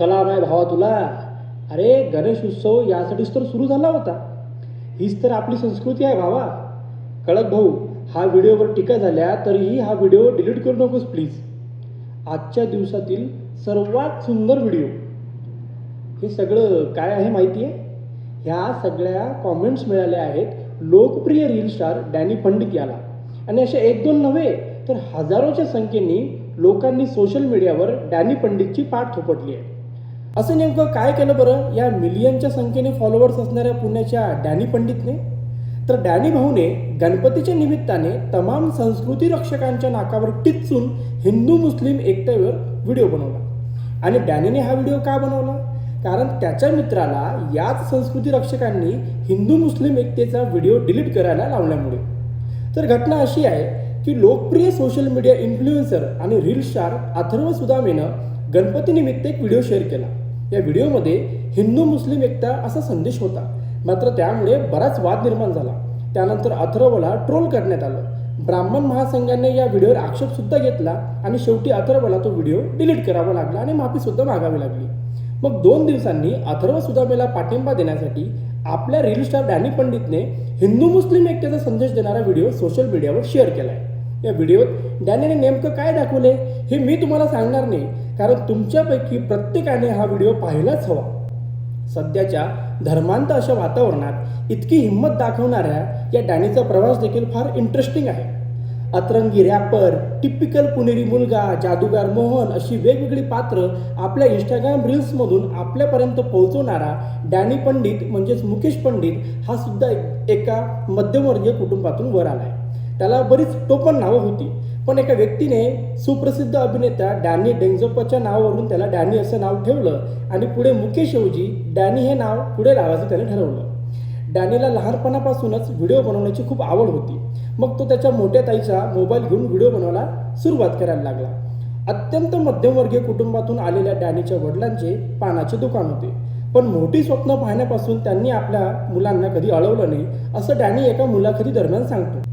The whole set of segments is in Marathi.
सलाम आहे भावा तुला. अरे गणेश उत्सव यासाठीच तर सुरू झाला होता. हीच तर आपली संस्कृती आहे भावा. कळक भाऊ हा व्हिडिओवर टीका झाल्या तरीही हा व्हिडिओ डिलीट करू नकोस प्लीज आजच्या दिवसातील सर्वात सुंदर व्हिडिओ हे सगळं काय आहे माहिती आहे ह्या सगळ्या कॉमेंट्स मिळाल्या आहेत लोकप्रिय रील स्टार डॅनी पंडित याला. आणि असे एक दोन नव्हे तर हजारोच्या संख्येने लोकांनी सोशल मीडियावर डॅनी पंडितची पाठ थोपटली आहे. असं नेमकं काय केलं बरं? या मिलियनच्या संख्येने फॉलोअर्स असणाऱ्या पुण्याच्या डॅनी पंडितने? तर डॅनी भाऊने गणपतीच्या निमित्ताने तमाम संस्कृती रक्षकांच्या नाकावर टिचून हिंदू मुस्लिम एकतेवर व्हिडिओ बनवला. आणि डॅनीने हा व्हिडिओ का बनवला? कारण त्याच्या मित्राला याच संस्कृती रक्षकांनी हिंदू मुस्लिम एकतेचा व्हिडिओ डिलीट करायला लावल्यामुळे. तर घटना अशी आहे की लोकप्रिय सोशल मीडिया इन्फ्लुएन्सर आणि रील स्टार अथर्व सुदामेनं गणपतीनिमित्त एक व्हिडिओ शेअर केला. या व्हिडिओमध्ये हिंदू मुस्लिम एकता असा संदेश होता. मात्र त्यामुळे बराच वाद निर्माण झाला. त्यानंतर अथर्वला ट्रोल करण्यात आलं. ब्राह्मण महासंघाने या व्हिडिओवर आक्षेपसुद्धा घेतला आणि शेवटी अथर्वला तो व्हिडिओ डिलीट करावा लागला आणि माफीसुद्धा मागावी लागली. मग दोन दिवसांनी अथर्व सुदामेला पाठिंबा देण्यासाठी आपल्या रील स्टार डॅनी पंडितने हिंदू मुस्लिम एकतेचा संदेश देणारा व्हिडिओ सोशल मीडियावर शेअर केला आहे या व्हिडिओत डॅनीने नेमकं काय दाखवले हे मी तुम्हाला सांगणार नाही. कारण तुमच्यापैकी प्रत्येकाने हा व्हिडिओ पाहिलाच हवा. सध्याच्या धर्मांत अशा वातावरणात इतकी हिंमत दाखवणाऱ्या या डॅनीचा प्रवास देखील फार इंटरेस्टिंग आहे. अतरंगी रॅपर टिपिकल पुणेरी मुलगा जादूगार मोहन अशी वेगवेगळी पात्र आपल्या इंस्टाग्राम रील्समधून आपल्यापर्यंत पोहोचवणारा डॅनी पंडित म्हणजेच मुकेश पंडित हा सुद्धा एक- एका मध्यमवर्गीय कुटुंबातून वर आलाय. त्याला बरीच टोपण नावं होती. पण एका व्यक्तीने सुप्रसिद्ध अभिनेता डॅनी डेंगझोपाच्या नावावरून त्याला डॅनी असं नाव ठेवलं आणि पुढे मुकेश ऐवजी डॅनी हे नाव पुढे लावायचं त्याने ठरवलं. डॅनीला लहानपणापासूनच व्हिडिओ बनवण्याची खूप आवड होती. मग तो त्याच्या मोठ्या ताईचा मोबाईल घेऊन व्हिडिओ बनवायला सुरुवात करायला लागला. अत्यंत मध्यमवर्गीय कुटुंबातून आलेल्या डॅनीच्या वडिलांचे पानाचे दुकान होते. पण मोठी स्वप्न पाहण्यापासून त्यांनी आपल्या मुलांना कधी अळवलं नाही असं डॅनी एका मुलाखती दरम्यान सांगतो.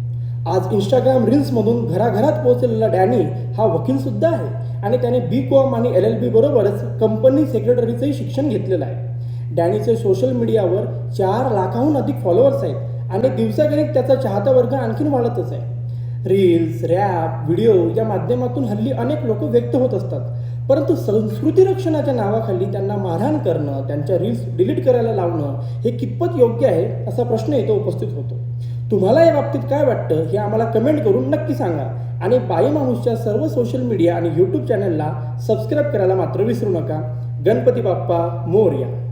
आज इंस्टाग्राम रील्समधून घराघरात पोहोचलेला डॅनी हा वकीलसुद्धा आहे. आणि त्याने बी कॉम आणि एल एल बी बरोबरच कंपनी सेक्रेटरीचंही शिक्षण घेतलेलं आहे. डॅनीचे सोशल मीडियावर चार लाखाहून अधिक फॉलोअर्स आहेत आणि दिवसागणिक त्याचा चाहता वर्ग आणखीन वाढतच आहे. रील्स रॅप व्हिडिओ या माध्यमातून हल्ली अनेक लोक व्यक्त होत असतात. परंतु संस्कृती रक्षणाच्या नावाखाली त्यांना मारहाण करणं त्यांच्या रील्स डिलीट करायला लावणं हे कितपत योग्य आहे असा प्रश्न इथं उपस्थित होतो. तुम्हाला या बाबतीत काय वाटतं हे आम्हाला कमेंट करून नक्की सांगा. आणि बाई माणूसच्या सर्व सोशल मीडिया आणि यूट्यूब चॅनलला सबस्क्राईब करायला मात्र विसरू नका. गणपती बाप्पा मोर्या.